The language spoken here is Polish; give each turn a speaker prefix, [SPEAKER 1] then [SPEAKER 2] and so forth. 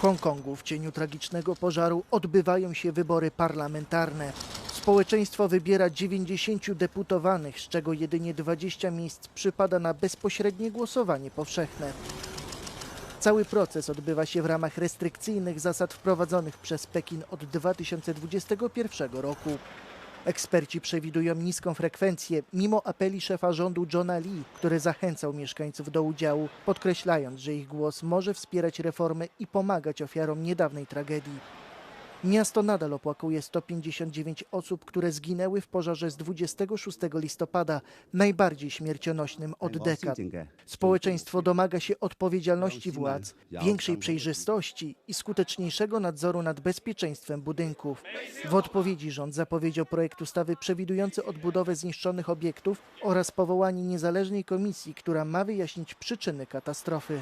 [SPEAKER 1] Hongkongu w cieniu tragicznego pożaru odbywają się wybory parlamentarne. Społeczeństwo wybiera 90 deputowanych, z czego jedynie 20 miejsc przypada na bezpośrednie głosowanie powszechne. Cały proces odbywa się w ramach restrykcyjnych zasad wprowadzonych przez Pekin od 2021 roku. Eksperci przewidują niską frekwencję, mimo apeli szefa rządu Johna Lee, który zachęcał mieszkańców do udziału, podkreślając, że ich głos może wspierać reformy i pomagać ofiarom niedawnej tragedii. Miasto nadal opłakuje 159 osób, które zginęły w pożarze z 26 listopada, najbardziej śmiercionośnym od dekad. Społeczeństwo domaga się odpowiedzialności władz, większej przejrzystości i skuteczniejszego nadzoru nad bezpieczeństwem budynków. W odpowiedzi rząd zapowiedział projekt ustawy przewidujący odbudowę zniszczonych obiektów oraz powołanie niezależnej komisji, która ma wyjaśnić przyczyny katastrofy.